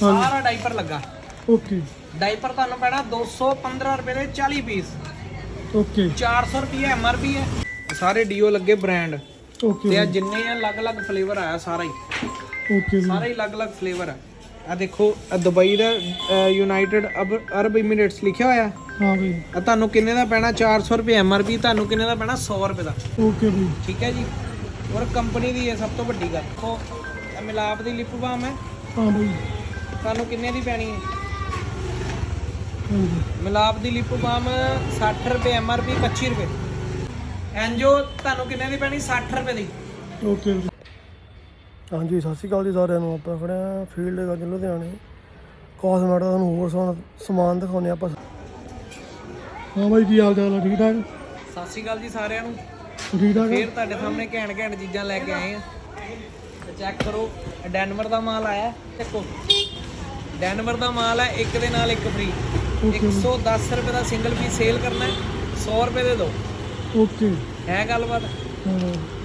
ਸਾਰਾ ਡਾਈਪਰ ਲੱਗਾ। Okay. Diaper ਤੁਹਾਨੂੰ ਪੈਣਾ 215 ਰੁਪਏ ਦੇ 40 ਪੀਸ। ਓਕੇ। 400 ਰੁਪਏ ਐਮਆਰਪੀ ਹੈ। ਸਾਰੇ ਡੀਓ ਲੱਗੇ ਬ੍ਰਾਂਡ। ਓਕੇ ਤੇ ਆ ਜਿੰਨੇ ਆ ਅਲੱਗ-ਅਲੱਗ ਫਲੇਵਰ ਆਇਆ ਸਾਰਾ ਹੀ। ਓਕੇ ਸਾਰਾ ਹੀ ਅਲੱਗ-ਅਲੱਗ ਫਲੇਵਰ ਆ। ਆ ਦੇਖੋ ਦੁਬਈ ਦਾ ਯੂਨਾਈਟਿਡ ਅਰਬ ਐਮੀਰੇਟਸ ਲਿਖਿਆ ਹੋਇਆ। ਹਾਂ ਬਈ। ਆ ਤੁਹਾਨੂੰ ਕਿੰਨੇ ਦਾ ਪੈਣਾ? 400 ਰੁਪਏ ਐਮਆਰਪੀ ਤੁਹਾਨੂੰ ਕਿੰਨੇ ਦਾ ਪੈਣਾ? 100 ਰੁਪਏ ਦਾ। ਓਕੇ ਬਈ ਠੀਕ ਹੈ ਜੀ। ਔਰ ਕੰਪਨੀ ਦੀ ਇਹ ਸਭ ਤੋਂ ਵੱਡੀ ਗੱਲ। ਦੇਖੋ ਇਹ ਮਿਲਾਪ ਦੀ ਲਿਪ ਬਾਮ ਹੈ। ਹਾਂ ਬਈ। ਤੁਹਾਨੂੰ ਕਿੰਨੇ ਦੀ ਪੈਣੀ ਹੈ? ਮਿਲਾਪ ਦੀ ਲਿਪ ਬਾਮ 60 ਰੁਪਏ ਐਮਆਰਪੀ 25 ਰੁਪਏ। ਐਨਜੋ ਤੁਹਾਨੂੰ ਕਿੰਨੇ ਦੀ ਪੈਣੀ? 60 ਰੁਪਏ ਦੀ। ਓਕੇ। ਹਾਂਜੀ ਸਤਿ ਸ਼੍ਰੀ ਅਕਾਲ ਜੀ ਸਾਰਿਆਂ ਨੂੰ। ਆਪਾਂ ਖੜੇ ਆ ਫੀਲਡ ਗੰਜ ਲੁਧਿਆਣੇ। ਕਾਸਮੈਟ ਦਾ ਤੁਹਾਨੂੰ ਹੋਰ ਸਮਾਨ ਸਮਾਨ ਦਿਖਾਉਂਦੇ ਆਪਾਂ। ਹਾਂ ਬਾਈ ਕੀ ਹਾਲ ਚਾਲ ਆ? ਠੀਕ ਠਾਕ? ਸਤਿ ਸ਼੍ਰੀ ਅਕਾਲ ਜੀ ਸਾਰਿਆਂ ਨੂੰ। ਠੀਕ ਠਾਕ ਫੇਰ ਤੁਹਾਡੇ ਸਾਹਮਣੇ ਘੈਂਟ ਘੈਂਟ ਚੀਜ਼ਾਂ ਲੈ ਕੇ ਆਏ ਆ। ਚੈੱਕ ਕਰੋ ਡੈਨਵਰ ਦਾ ਮਾਲ ਆਇਆ। ਦੇਖੋ। ਡੈਨਵਰ ਦਾ ਮਾਲ ਹੈ ਇੱਕ ਦੇ ਨਾਲ ਇੱਕ ਫ੍ਰੀ 110 ਰੁਪਏ ਦਾ ਸਿੰਗਲ ਪੀਸ ਸੇਲ ਕਰਨਾ ਹੈ 100 ਰੁਪਏ ਦੇ ਦੋ। ਓਕੇ ਹੈ ਗੱਲਬਾਤ?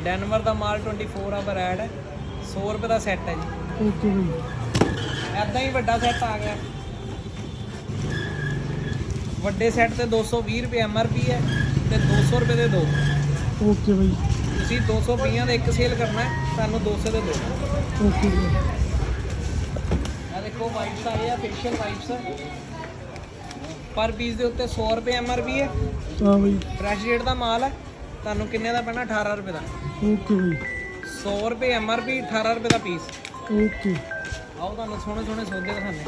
ਡੈਨਵਰ ਦਾ ਮਾਲ 24 ਆਵਰ ਐਡ ਹੈ 100 ਰੁਪਏ ਦਾ ਸੈੱਟ ਹੈ ਜੀ। ਓਕੇ ਬਈ ਐਦਾਂ ਹੀ ਵੱਡਾ ਸੈੱਟ ਆ ਗਿਆ। ਵੱਡੇ ਸੈੱਟ ਤੇ 220 ਰੁਪਏ ਐਮਆਰਪੀ ਹੈ ਤੇ 200 ਰੁਪਏ ਦੇ ਦੋ। ਓਕੇ ਬਈ। ਤੁਸੀਂ 220 ਦਾ ਇੱਕ ਸੇਲ ਕਰਨਾ ਹੈ ਤੁਹਾਨੂੰ 200 ਦੇ ਦੋ। ਓਕੇ ਬਈ ਦੇਖੋ ਵਾਈਪਸ ਆਏ ਆ ਫੇਸ਼ੀਅਲ ਵਾਈਪਸ ਪਰ ਪੀਸ ਦੇ ਉੱਤੇ 100 ਰੁਪਏ ਐਮਆਰਪੀ ਹੈ ਹਾਂ ਬਈ। ਫਰੈਸ਼ ਰੇਟ ਦਾ ਮਾਲ ਹੈ ਤੁਹਾਨੂੰ ਕਿੰਨੇ ਦਾ ਪੈਣਾ? 18 ਰੁਪਏ ਦਾ। ਓਕੇ ਬਈ। 100 ਰੁਪਏ ਐਮਆਰਪੀ 18 ਰੁਪਏ ਦਾ ਪੀਸ ਓਕੇ। ਆਓ ਤੁਹਾਨੂੰ ਸੋਹਣੇ ਸੋਹਣੇ ਸੌਦੇ ਦਿਖਾਉਂਦੇ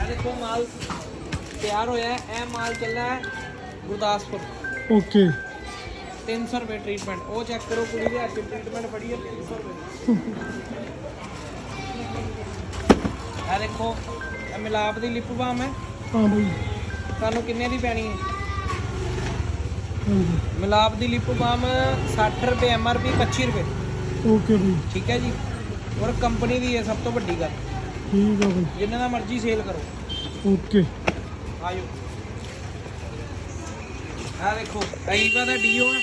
ਆ ਦੇਖੋ ਮਾਲ ਤਿਆਰ ਹੋਇਆ ਹੈ। ਇਹ ਮਾਲ ਚੱਲਾ ਹੈ ਗੁਰਦਾਸਪੁਰ। ਓਕੇ। 300 ਰੁਪਏ ਟ੍ਰੀਟਮੈਂਟ ਉਹ ਚੈੱਕ ਕਰੋ ਕੁੜੀ ਦੇ ਹੱਥ ਟ੍ਰੀਟਮੈਂਟ ਫੜੀ ਹੈ 300 ਰੁਪਏ। ਇਹ ਦੇਖੋ ਇਹ ਮਿਲਾਪ ਦੀ ਲਿਪ ਬਾਮ ਹੈ। ਹਾਂ ਬਈ। ਤੁਹਾਨੂੰ ਕਿੰਨੇ ਦੀ ਪੈਣੀ ਹੈ? ਹਾਂਜੀ ਮਿਲਾਪ ਦੀ ਲਿਪ ਬਾਮ 60 ਰੁਪਏ ਐਮਆਰਪੀ 25 ਰੁਪਏ। ਓਕੇ ਬਈ। ਠੀਕ ਹੈ ਜੀ। ਔਰ ਕੰਪਨੀ ਦੀ ਇਹ ਸਭ ਤੋਂ ਵੱਡੀ ਗੱਲ। ਠੀਕ ਆ ਬਈ। ਜਿੰਨੇ ਦਾ ਮਰਜ਼ੀ ਸੇਲ ਕਰੋ। ਓਕੇ। ਆਇਓ। ਆ ਦੇਖੋ ਈਵਾ ਦਾ ਡੀਓ ਹੈ।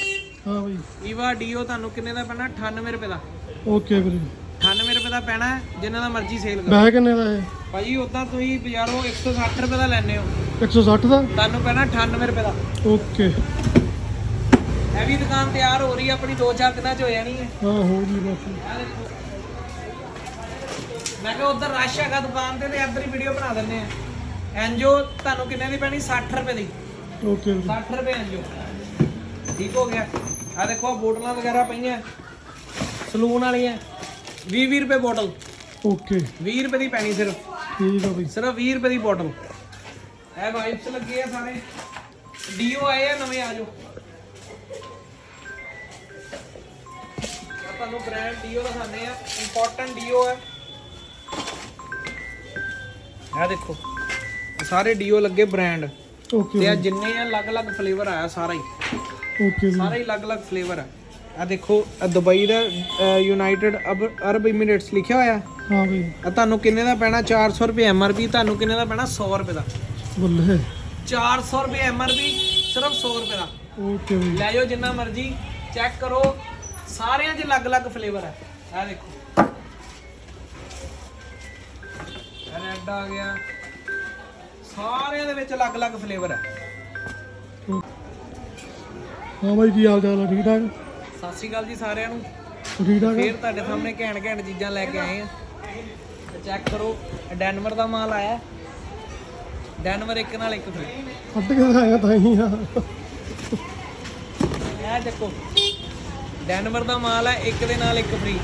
ਹਾਂ ਬਈ। ਈਵਾ ਡੀਓ ਤੁਹਾਨੂੰ ਕਿੰਨੇ ਦਾ ਪੈਣਾ? 98 ਰੁਪਏ ਦਾ। ਓਕੇ ਵੀਰੇ। 98 ਰੁਪਏ ਦਾ ਪੈਣਾ ਹੈ, ਜਿੰਨੇ ਦਾ ਮਰਜ਼ੀ ਸੇਲ ਕਰੋ। ਬੈਗ ਕਿੰਨੇ ਦਾ ਹੈ ਭਾਜੀ ਉਦਾਂ ਤੁਸੀਂ ਬਾਜ਼ਾਰੋਂ 160 ਰੁਪਏ ਦਾ ਲੈਣੇ ਹੋ। 160 ਦਾ? ਤੁਹਾਨੂੰ ਪੈਣਾ 98 ਰੁਪਏ ਦਾ। ਓਕੇ। ਇਹ ਵੀ ਦੁਕਾਨ ਤਿਆਰ ਹੋ ਰਹੀ ਹੈ ਆਪਣੀ 2-4 ਦਿਨਾਂ ਚ ਹੋ ਜਾਣੀ ਹੈ। ਹਾਂ ਹੋ ਜੀ ਬਸ। ਆਹ ਦੇਖੋ। ਮੈਂ ਕਿਹਾ ਉਧਰ ਰਸ਼ ਹੈਗਾ ਦੁਕਾਨ ਤੇ ਤੇ ਇੱਧਰ ਹੀ ਵੀਡੀਓ ਬਣਾ ਦਿੰਦੇ ਆ ਐਨਜੋ ਤੁਹਾਨੂੰ ਕਿੰਨੇ ਦੀ ਪੈਣੀ? 60 ਰੁਪਏ ਦੀ। ਓਕੇ। ਵੀਰੇ 60 ਰੁਪਏ ਐਨਜੋ। ਠੀਕ ਹੋ ਗਿਆ। ਆ ਦੇਖੋ ਆਹ ਬੋਤਲਾਂ ਵਗੈਰਾ ਪਈਆਂ। ਸਲੂਨ ਵਾਲੀਆਂ। 20 20 ਰੁਪਏ ਬੋਤਲ ਓਕੇ 20 ਰੁਪਏ ਦੀ ਪੈਣੀ ਸਿਰਫ। ਠੀਕ ਆ ਬਈ। ਸਿਰਫ 20 ਰੁਪਏ ਦੀ ਬੋਤਲ ਇਹ ਵਾਈਪਸ ਲੱਗੇ ਆ ਸਾਰੇ। ਡੀਓ ਆਏ ਆ ਨਵੇਂ ਆ ਜਾਓ। ਤੁਹਾਨੂੰ ਬ੍ਰਾਂਡ ਡੀਓ ਦਿਖਾਉਂਦੇ ਆ। ਇੰਪੋਰਟੈਂਟ ਡੀਓ ਹੈ ਇਹ ਦੇਖੋ। ਸਾਰੇ ਡੀਓ ਲੱਗੇ ਬ੍ਰਾਂਡ ਓਕੇ ਤੇ ਆ ਜਿੰਨੇ ਆ ਅਲੱਗ-ਅਲੱਗ ਫਲੇਵਰ ਆਇਆ ਸਾਰਾ ਹੀ। ਓਕੇ ਸਾਰਾ ਹੀ ਅਲੱਗ-ਅਲੱਗ ਫਲੇਵਰ ਆ। ਆ ਦੇਖੋ ਇਹ ਦੁਬਈ ਦਾ ਯੂਨਾਈਟਿਡ ਅਰਬ ਐਮੀਰੇਟਸ ਲਿਖਿਆ ਹੋਇਆ। ਹਾਂ ਬਈ। ਆ ਤੁਹਾਨੂੰ ਕਿੰਨੇ ਦਾ ਪੈਣਾ? 400 ਰੁਪਏ ਐਮਆਰਪੀ ਤੁਹਾਨੂੰ ਕਿੰਨੇ ਦਾ ਪੈਣਾ? 100 ਰੁਪਏ ਦਾ। ਬੱਲੇ। 400 ਰੁਪਏ ਐਮਆਰਪੀ ਸਿਰਫ 100 ਰੁਪਏ ਦਾ। ਓਕੇ ਬਈ। ਲੈ ਜਾਓ ਜਿੰਨਾ ਮਰਜ਼ੀ ਚੈੱਕ ਕਰੋ ਸਾਰਿਆਂ 'ਚ ਅਲੱਗ-ਅਲੱਗ ਫਲੇਵਰ ਹੈ। ਆ ਦੇਖੋ। ਰੈੱਡ ਆ ਗਿਆ। ਸਾਰਿਆਂ ਦੇ ਵਿੱਚ ਅਲੱਗ-ਅਲੱਗ ਫਲੇਵਰ ਹੈ। ਹਾਂ ਬਾਈ ਕੀ ਹਾਲ ਚਾਲ ਆ? ਠੀਕ ਠਾਕ ਸਤਿ ਸ਼੍ਰੀ ਅਕਾਲ ਜੀ ਸਾਰਿਆਂ ਨੂੰ। ਠੀਕ ਠਾਕ ਫੇਰ ਤੁਹਾਡੇ ਸਾਹਮਣੇ ਘੈਂਟ ਘੈਂਟ ਚੀਜ਼ਾਂ ਲੈ ਕੇ ਆਏ ਆ। ਚੈੱਕ ਕਰੋ ਡੈਨਵਰ ਦਾ ਮਾਲ ਆਇਆ। ਡੈਨਵਰ ਇੱਕ ਨਾਲ ਇੱਕ ਫ੍ਰੀ। ਕੱਟ ਕੇ ਆਇਆ ਤਾਂ ਹੀ ਆ। ਇਹ ਦੇਖੋ ਡੈਨਵਰ ਦਾ ਮਾਲ ਹੈ ਇੱਕ ਦੇ ਨਾਲ ਇੱਕ ਫ੍ਰੀ।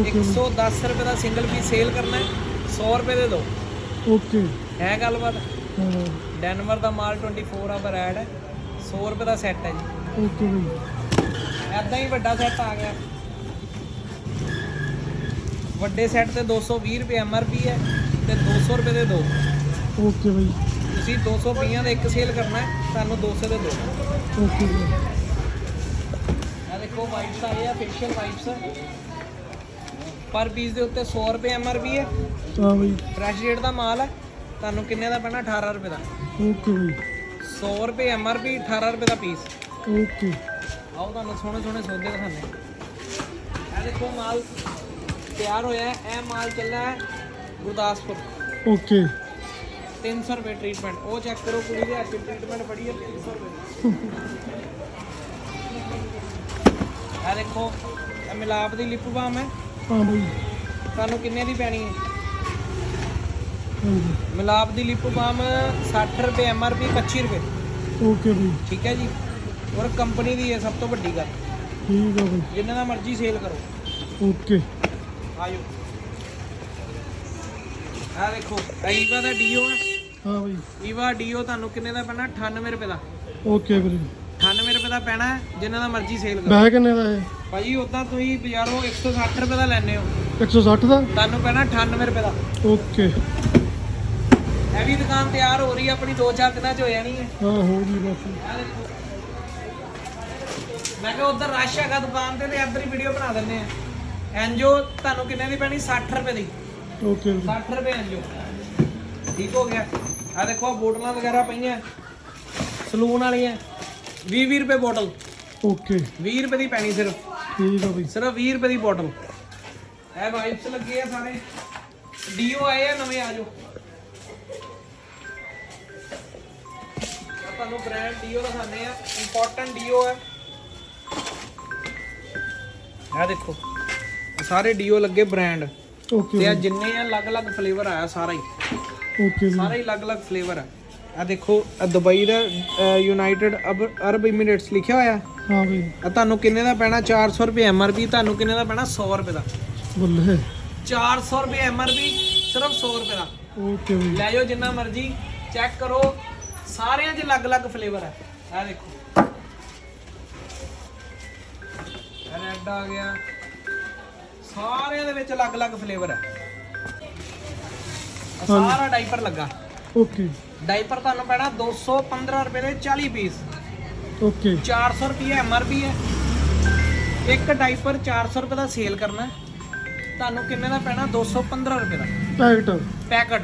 110 ਰੁਪਏ ਦਾ ਸਿੰਗਲ ਪੀਸ ਸੇਲ ਕਰਨਾ ਹੈ 100 ਰੁਪਏ ਦੇ ਦੋ। ਓਕੇ। ਹੈ ਗੱਲਬਾਤ? ਡੈਨਵਰ ਦਾ ਮਾਲ 24 ਆਵਰ ਐਡ ਹੈ 100 ਰੁਪਏ ਦਾ ਸੈੱਟ ਹੈ ਜੀ। ਓਕੇ ਬਈ ਐਦਾਂ ਹੀ ਵੱਡਾ ਸੈੱਟ ਆ ਗਿਆ। ਵੱਡੇ ਸੈੱਟ ਤੇ 220 ਰੁਪਏ ਐਮਆਰਪੀ ਹੈ ਤੇ 200 ਰੁਪਏ ਦੇ ਦੋ। ਓਕੇ ਬਈ। ਤੁਸੀਂ 220 ਦਾ ਇੱਕ ਸੇਲ ਕਰਨਾ ਹੈ ਤੁਹਾਨੂੰ 200 ਦੇ ਦੋ। ਓਕੇ ਬਈ। ਆ ਦੇਖੋ ਵਾਈਪਸ ਆਏ ਆ ਫੇਸ਼ੀਅਲ ਵਾਈਪਸ ਪਰ ਪੀਸ ਦੇ ਉੱਤੇ 100 ਰੁਪਏ ਐਮਆਰਪੀ ਹੈ। ਹਾਂ ਬਈ। ਫਰੈਸ਼ ਰੇਟ ਦਾ ਮਾਲ ਹੈ ਤੁਹਾਨੂੰ ਕਿੰਨੇ ਦਾ ਪੈਣਾ? 18 ਰੁਪਏ ਦਾ। ਓਕੇ ਬਈ। 100 ਰੁਪਏ ਐਮਆਰਪੀ 18 ਰੁਪਏ ਦਾ ਪੀਸ ਓਕੇ। ਆਓ ਤੁਹਾਨੂੰ ਸੋਹਣੇ ਸੋਹਣੇ ਸੌਦੇ ਦਿਖਾਉਂਦੇ ਆ ਦੇਖੋ ਮਾਲ ਤਿਆਰ ਹੋਇਆ ਹੈ। ਇਹ ਮਾਲ ਚੱਲਾ ਹੈ ਗੁਰਦਾਸਪੁਰ। ਓਕੇ। 300 ਰੁਪਏ ਟ੍ਰੀਟਮੈਂਟ ਉਹ ਚੈੱਕ ਕਰੋ ਕੁੜੀ ਦੇ ਹੱਥ ਟ੍ਰੀਟਮੈਂਟ ਬੜੀ ਹੈ 300 ਰੁਪਏ। ਆ ਦੇਖੋ ਇਹ ਮਿਲਾਪ ਦੀ ਲਿਪ ਬਾਮ ਹੈ। ਹਾਂ ਬਾਈ। ਤੁਹਾਨੂੰ ਕਿੰਨੇ ਦੀ ਪੈਣੀ ਹੈ? ਮਿਲਾਪ ਦੀ ਲਿਪ ਬਾਮ 60 ਰੁਪਏ ਐਮਆਰਪੀ 25 ਰੁਪਏ। Okay bye. ਠੀਕ ਹੈ ਜੀ। ਔਰ ਕੰਪਨੀ ਦੀ ਹੈ ਸਭ ਤੋਂ ਵੱਡੀ ਗੱਲ। ਠੀਕ ਆ ਬਾਈ। ਜਿੰਨੇ ਦਾ ਮਰਜ਼ੀ ਸੇਲ ਕਰੋ। ਓਕੇ। ਆਜੋ ਆ ਦੇਖੋ ਈਵਾ ਦਾ ਡੀਓ ਹੈ। ਹਾਂ ਬਾਈ। ਈਵਾ ਡੀਓ ਤੁਹਾਨੂੰ ਕਿੰਨੇ ਦਾ ਪੈਣਾ? 98 ਰੁਪਏ ਦਾ। ਓਕੇ ਵੀਰੇ 98 ਰੁਪਏ ਦਾ ਪੈਣਾ ਹੈ, ਜਿੰਨੇ ਦਾ ਮਰਜ਼ੀ ਸੇਲ ਕਰੋ। ਬੈਗ ਕਿੰਨੇ ਦਾ ਹੈ ਭਾਜੀ ਉਦਾਂ ਤੁਸੀਂ ਬਾਜ਼ਾਰੋਂ 160 ਰੁਪਏ ਦਾ ਲੈਣੇ ਹੋ। 160 ਦਾ? ਤੁਹਾਨੂੰ ਪੈਣਾ 98 ਰੁਪਏ ਦਾ। ਓਕੇ। ਇਹ ਵੀ ਦੁਕਾਨ ਤਿਆਰ ਹੋ ਰਹੀ ਹੈ ਆਪਣੀ 2-4 ਦਿਨਾਂ ਚ ਹੋ ਜਾਣੀ ਹੈ। ਹਾਂ ਹੋ ਗਈ ਬਸ। ਦੇਖੋ। ਮੈਂ ਕਿਹਾ ਉਧਰ ਰਸ਼ ਹੈਗਾ ਦੁਕਾਨ ਤੇ ਤੇ ਇੱਧਰ ਹੀ ਵੀਡੀਓ ਬਣਾ ਦਿੰਨੇ ਆ ਐਨਜੋ ਤੁਹਾਨੂੰ ਕਿੰਨੇ ਦੀ ਪੈਣੀ? 60 ਰੁਪਏ ਦੀ। ਓਕੇ ਵੀਰੇ 60 ਰੁਪਏ ਐਨਜੋ। ਠੀਕ ਹੋ ਗਿਆ। ਆ ਦੇਖੋ ਬੋਤਲਾਂ ਵਗੈਰਾ ਪਈਆਂ। ਸਲੂਨ ਵਾਲੀਆਂ। 20 20 ਰੁਪਏ ਬੋਤਲ ਓਕੇ 20 ਰੁਪਏ ਦੀ ਪੈਣੀ ਸਿਰਫ। ਠੀਕ ਆ ਬਾਈ। ਸਿਰਫ 20 ਰੁਪਏ ਦੀ ਬੋਤਲ ਇਹ ਵਾਈਪਸ ਲੱਗੇ ਆ ਸਾਰੇ। ਡੀਓ ਆਏ ਆ ਨਵੇਂ ਆ ਜੋ ਤੁਹਾਨੂੰ ਬ੍ਰਾਂਡ ਡੀਓ ਦਿਖਾਉਂਦੇ ਆ। ਇੰਪੋਰਟੈਂਟ ਡੀਓ ਹੈ ਇਹ ਦੇਖੋ। ਸਾਰੇ ਡੀਓ ਲੱਗੇ ਬ੍ਰਾਂਡ ਓਕੇ ਤੇ ਆ ਜਿੰਨੇ ਆ ਅਲੱਗ-ਅਲੱਗ ਫਲੇਵਰ ਆਇਆ ਸਾਰਾ ਹੀ। ਓਕੇ ਸਾਰਾ ਹੀ ਅਲੱਗ-ਅਲੱਗ ਫਲੇਵਰ ਹੈ ਆ ਦੇਖੋ ਇਹ ਦੁਬਈ ਦਾ ਯੂਨਾਈਟਿਡ ਅਰਬ ਇਮੀਰੇਟਸ ਲਿਖਿਆ ਹੋਇਆ। ਹਾਂ ਬਾਈ। ਆ ਤੁਹਾਨੂੰ ਕਿੰਨੇ ਦਾ ਪੈਣਾ? 400 ਰੁਪਏ ਐਮਆਰਪੀ ਤੁਹਾਨੂੰ ਕਿੰਨੇ ਦਾ ਪੈਣਾ? 100 ਰੁਪਏ ਦਾ। ਬੱਲੇ। 400 ਰੁਪਏ ਐਮਆਰਪੀ ਸਿਰਫ 100 ਰੁਪਏ ਦਾ। ਓਕੇ ਬਾਈ ਲੈ ਜਾਓ ਜਿੰਨਾ ਮਰਜ਼ੀ ਚੈੱਕ ਕਰੋ। ਸਾਰਿਆਂ 'ਚ ਅਲੱਗ-ਅਲੱਗ ਫਲੇਵਰ ਹੈ ਆ ਦੇਖੋ। ਰੈੱਡ ਆ ਗਿਆ। ਸਾਰਿਆਂ ਦੇ ਵਿੱਚ ਅਲੱਗ-ਅਲੱਗ ਫਲੇਵਰ ਹੈ ਆਹ ਸਾਰਾ ਡਾਈਪਰ ਲੱਗਾ। ਓਕੇ ਡਾਈਪਰ ਤੁਹਾਨੂੰ ਪੈਣਾ 215 ਰੁਪਏ ਦੇ 40 ਪੀਸ ਓਕੇ 400 ਰੁਪਏ ਐਮਆਰਪੀ ਹੈ ਇੱਕ ਡਾਈਪਰ 400 ਰੁਪਏ ਦਾ ਸੇਲ ਕਰਨਾ। ਤੁਹਾਨੂੰ ਕਿੰਨੇ ਦਾ ਪੈਣਾ? 215 ਰੁਪਏ ਦਾ। Packet packet